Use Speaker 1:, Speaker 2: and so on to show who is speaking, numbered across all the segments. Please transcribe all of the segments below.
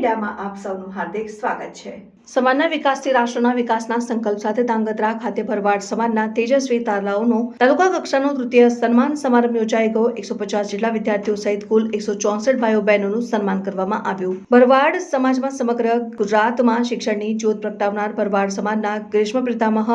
Speaker 1: મીડિયામાં આપ સૌનું હાર્દિક સ્વાગત છે. સમાજના વિકાસથી રાષ્ટ્રના વિકાસના સંકલ્પ સાથે ધાંગધ્રા ખાતે ભરવાડ સમાજના તેજસ્વી તારલાઓનો તાલુકા કક્ષાનો તૃતીય સન્માન સમારંભ યોજાઈ ગયો. એકસો પચાસ જેટલા વિદ્યાર્થીઓ સહિત કુલ એકસો ચોસઠ ભાઈઓ બહેનોનું સન્માન કરવામાં આવ્યું. ભરવાડ સમાજમાં સમગ્ર ગુજરાતમાં શિક્ષણની જ્યોત પ્રગટાવનાર ભરવાડ સમાજના ગ્રીષ્મ પિતામહ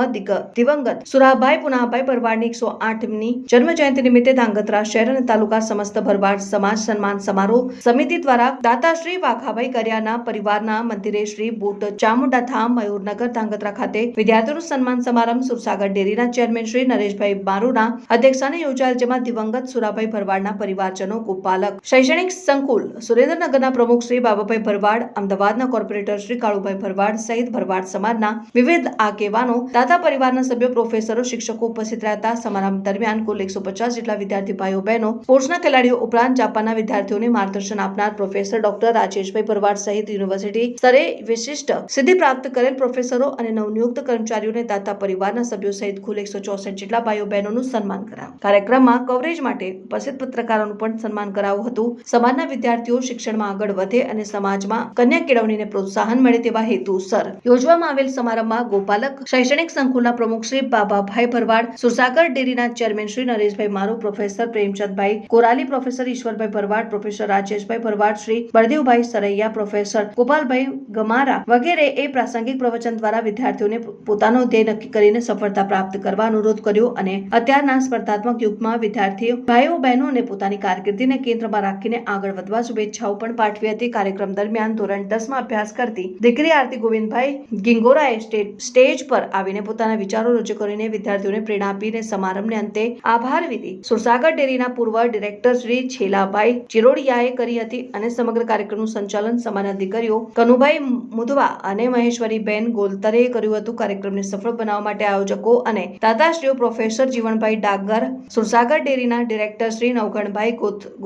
Speaker 1: દિવંગત સુરાભાઈ પુનાભાઈ ભરવાડની એકસો આઠમી જન્મ જયંતિ નિમિત્તે ધાંગધ્રા શહેર અને તાલુકા સમસ્ત ભરવાડ સમાજ સન્માન સમારોહ સમિતિ દ્વારા દાતાશ્રી વાઘાભાઈ કર્યાના પરિવારના મંદિરે શ્રી બુટ ચામુંડા મયુરનગર ધાંગધ્રા ખાતે વિદ્યાર્થીઓનું સન્માન સમારંભ સુરસાગર ડેરીના ચેરમેન શ્રી નરેશભાઈ બારુના અધ્યક્ષસ્થાને યોજાયેલ, જેમાં દિવંગત સુરાભાઈ ભરવાડના પરિવારજનો, ગોપાલક, શૈક્ષણિક સંકુલ, સુરેન્દ્રનગરના પ્રમુખ શ્રી બાબાભાઈ ભરવાડ, અમદાવાદના કોર્પોરેટર શ્રી કાળુભાઈ ભરવાડ, સહિત ભરવાડ સમાજના વિવિધ આગેવાનો, દાતા પરિવારના સભ્યો, પ્રોફેસરો, શિક્ષકો ઉપસ્થિત રહ્યા હતા. સમારંભ દરમિયાન કુલ એકસો પચાસ જેટલા વિદ્યાર્થી ભાઈઓ બહેનો, સ્પોર્ટ્સના ખેલાડીઓ ઉપરાંત જાપાનના વિદ્યાર્થીઓને માર્ગદર્શન આપનાર પ્રોફેસર ડોક્ટર રાજેશભાઈ ભરવાડ સહિત યુનિવર્સિટી સ્તરે વિશિષ્ટ સિદ્ધિ પ્રાપ્ત કરેલ પ્રોફેસરો અને નવનિયુક્ત કર્મચારીઓને દાતા પરિવારના સભ્યો સહિત કુલ એકસો ચોસઠ જેટલા ભાઈઓ બહેનોનું સન્માન કરાયું. કાર્યક્રમમાં કવરેજ માટે ઉપસ્થિત પત્રકારોનું પણ સન્માન કરાયું હતું. સમાજના વિદ્યાર્થીઓ શિક્ષણમાં આગળ વધે અને સમાજમાં કન્યા કેળવણીને પ્રોત્સાહન મળે તેવા હેતુસર યોજવામાં આવેલ સમારંભમાં ગોપાલક શૈક્ષણિક સંકુલના પ્રમુખ શ્રી બાબાભાઈ ભરવાડ, સુરસાગર ડેરીના chairman Shri Nareshbhai Maru, professor Premchandbhai Korali, professor Ishwarbhai Bharwad, professor Rajeshbhai Bharwad, Shri Baldevbhai Saraiya, professor Gopalbhai Gamara વગેરે એ પ્રાસંગિક પ્રવચન દ્વારા વિદ્યાર્થીઓને પોતાનો ધ્યેય નક્કી કરીને સફળતા પ્રાપ્ત કરવા અનુરોધ કર્યો અને અત્યારના સ્પર્ધાત્મક યુગમાં વિદ્યાર્થીઓ ભાઈઓ બહેનોને પોતાની કારકિર્દીને કેન્દ્રમાં રાખીને આગળ વધવા શુભેચ્છાઓ પણ પાઠવી હતી. કાર્યક્રમ દરમિયાન ધોરણ દસમાં અભ્યાસ કરતી દીકરી આરતી ગોવિંદભાઈ ગિંગોરાએ સ્ટેજ પર આવીને પોતાના વિચારો રજૂ કરીને વિદ્યાર્થીઓને પ્રેરણા આપીને સમારંભને અંતે આભાર વિધિ સુરસાગર ડેરીના પૂર્વ ડિરેક્ટર શ્રી છેલાભાઈ ચિરોડિયાએ કરી હતી અને સમગ્ર કાર્યક્રમનું સંચાલન સમાજના દીકરીઓ કનુભાઈ મુધવા અને મહેશ્વરીબેન ગોલતરે કર્યું હતું કાર્યક્રમને સફળ બનાવવા માટે આયોજકો અને દાદાશ્રીઓ પ્રોફેસર જીવનભાઈ ડાગર, સુરસાગર ડેરીના ડિરેક્ટર શ્રી નવગણભાઈ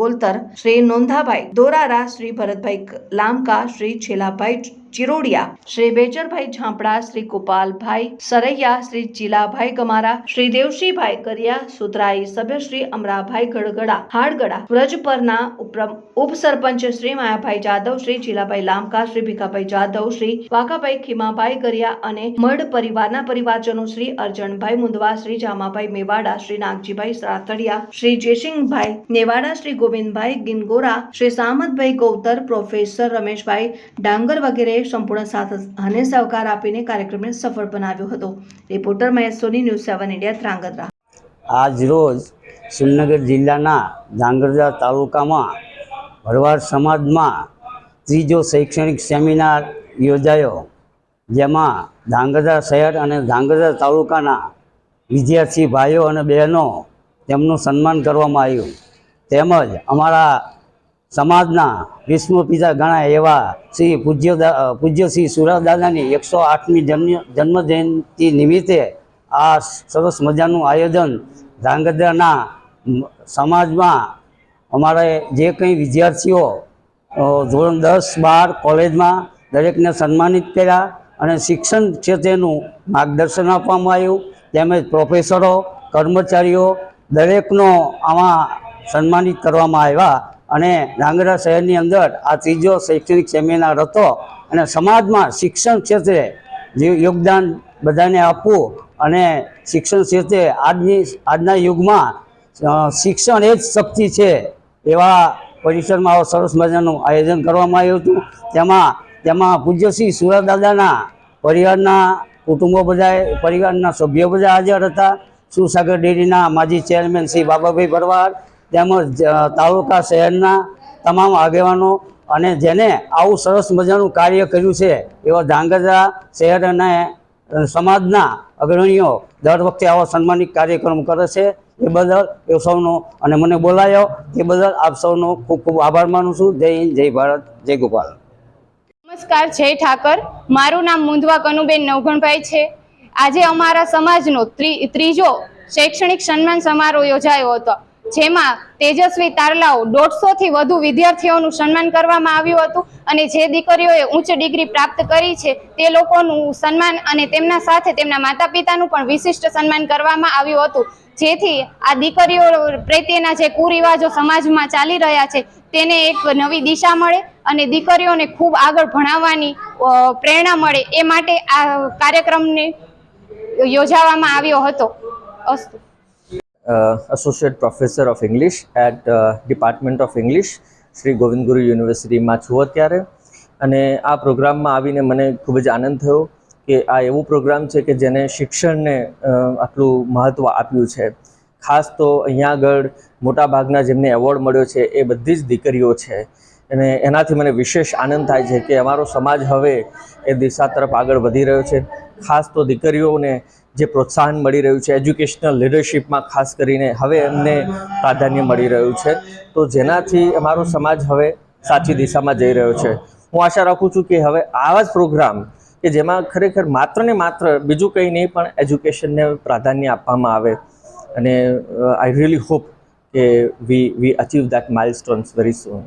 Speaker 1: ગોલતર, શ્રી નોંધાભાઈ દોરારા શ્રી ભરતભાઈ લામકા, શ્રી છેલાભાઈ ચિરોડિયા, શ્રી બેચરભાઈ ઝાંપડા, શ્રી ગોપાલભાઈ સરૈયા, શ્રી ચીલાભાઈ ગમારા, શ્રી દેવશીભાઈ કરિયા, સુધરાઈ સભ્ય શ્રી અમરાભાઈ ગડગડા, હાડગડા, વ્રજ પરના ઉપસરપંચ શ્રી માયાભાઈ જાદવ શ્રી ચીલાભાઈ લામકા, શ્રી ભીખાભાઈ જાદવ શ્રી વાઘાભાઈ ખીમાભાઈ કરિયા અને મઢ પરિવારના પરિવારજનો શ્રી અર્જણભાઈ મુંદવા, શ્રી જામાભાઈ મેવાડા, શ્રી નાગજીભાઈ સાતડિયા શ્રી જયસિંહભાઈ નેવાડા, શ્રી ગોવિંદભાઈ ગિનગોરા, શ્રી સામતભાઈ ગૌતર, પ્રોફેસર રમેશભાઈ ડાંગર વગેરે સંપૂર્ણ સાથ અને સહકાર આપીને કાર્યક્રમને સફળ બનાવ્યો હતો. Reporter Mahesh Soni, news seven India, Dhrangadhra.
Speaker 2: આજ રોજ જિલ્લાના ધ્રાંગધ્રા તાલુકામાં ભરવાડ સમાજમાં ત્રીજો શૈક્ષણિક સેમિનાર યોજાયો, જેમાં ધ્રાંગધ્રા શહેર અને ધ્રાંગધ્રા તાલુકાના વિદ્યાર્થી ભાઈઓ અને બહેનો તેમનું સન્માન કરવામાં આવ્યું. તેમજ અમારા સમાજના વિષ્ણુ પિતા ગણાય એવા શ્રી પૂજ્ય પૂજ્ય શ્રી સુરદાદાની એકસો આઠમી જન્મ જન્મજયંતિ નિમિત્તે આ સરસ મજાનું આયોજન ધ્રાંગધ્રાના સમાજમાં અમારે જે કંઈ વિદ્યાર્થીઓ ધોરણ દસ બાર કોલેજમાં દરેકને સન્માનિત કર્યા અને શિક્ષણ ક્ષેત્રેનું માર્ગદર્શન આપવામાં આવ્યું. તેમજ પ્રોફેસરો, કર્મચારીઓ દરેકનો આમાં સન્માનિત કરવામાં આવ્યા. અને ડાંગરા શહેરની અંદર આ ત્રીજો શૈક્ષણિક સેમિનાર હતો અને સમાજમાં શિક્ષણ ક્ષેત્રે જે યોગદાન બધાને આપવું અને શિક્ષણ ક્ષેત્રે આજની, આજના યુગમાં શિક્ષણ એ જ શક્તિ છે એવા પરિસરમાં આવો સરસ મજાનું આયોજન કરવામાં આવ્યું હતું. તેમાં તેમાં પૂજ્યશ્રી સુરદાદાના પરિવારના કુટુંબો બધા પરિવારના સભ્યો બધા હાજર હતા. સુસાગર ડેરીના માજી ચેરમેન શ્રી બાબાભાઈ ભરવાડ તેમજ તાલુકા શહેરના તમામ આગેવાનો અને જેને આવું સરસ મજાનું કાર્ય કર્યું છે, એવા ધ્રાંગધ્રા શહેર અને સમાજના અગ્રણીઓ દર વખતે આવા સન્માનિત કાર્યક્રમ કરે છે. એ બદલ એ સૌનો અને મને બોલાયો. એ બદલ આપ સૌનો ખૂબ ખૂબ આભાર માનું છું. જય હિન્દ, જય ભારત, જય ગોપાલ.
Speaker 3: નમસ્કાર, જય ઠાકર. મારું નામ મુંદવા કનુબેન નવઘણભાઈ છે. આજે અમારા સમાજનો ત્રીજો શૈક્ષણિક સન્માન સમારોહ યોજાયો હતો. જેમાં તેજસ્વી તારલાઓ દોઢસો થી વધુ વિદ્યાર્થીઓનું સન્માન કરવામાં આવ્યું હતું અને જે દીકરીઓએ ઉચ્ચ ડિગ્રી પ્રાપ્ત કરી છે, તે લોકોનું સન્માન અને તેમના સાથે તેમના માતા પિતાનું પણ વિશિષ્ટ સન્માન કરવામાં આવ્યું હતું. જેથી આ દીકરીઓ પ્રત્યેના જે કુરિવાજો સમાજમાં ચાલી રહ્યા છે, તેને એક નવી દિશા મળે અને દીકરીઓને ખૂબ આગળ ભણાવવાની પ્રેરણા મળે એ માટે આ કાર્યક્રમને યોજાવામાં આવ્યો હતો. અસ્તુ
Speaker 4: professor of English at uh, Department of English Shri Govind Guru યુનિવર્સિટીમાં છું અત્યારે. અને આ પ્રોગ્રામમાં આવીને મને ખૂબ જ આનંદ થયો કે આ એવું પ્રોગ્રામ છે કે જેને શિક્ષણને આટલું મહત્ત્વ આપ્યું છે. ખાસ તો અહીંયા આગળ મોટાભાગના જેમને એવોર્ડ મળ્યો છે એ બધી જ દીકરીઓ છે. અને એનાથી મને વિશેષ આનંદ થાય છે કે અમારો સમાજ હવે એ દિશા તરફ આગળ વધી રહ્યો છે. ખાસ તો દીકરીઓને જે પ્રોત્સાહન મળી રહ્યું છે એજ્યુકેશનલ લીડરશિપમાં ખાસ કરીને હવે એમને પ્રાધાન્ય મળી રહ્યું છે. તો જેનાથી અમારો સમાજ હવે સાચી દિશામાં જઈ રહ્યો છે. હું આશા રાખું છું કે હવે આવા જ પ્રોગ્રામ કે જેમાં ખરેખર માત્ર ને માત્ર બીજું કંઈ નહીં, પણ એજ્યુકેશનને પ્રાધાન્ય આપવામાં આવે. અને આઈ રિયલી હોપ કે we we achieve that milestones very soon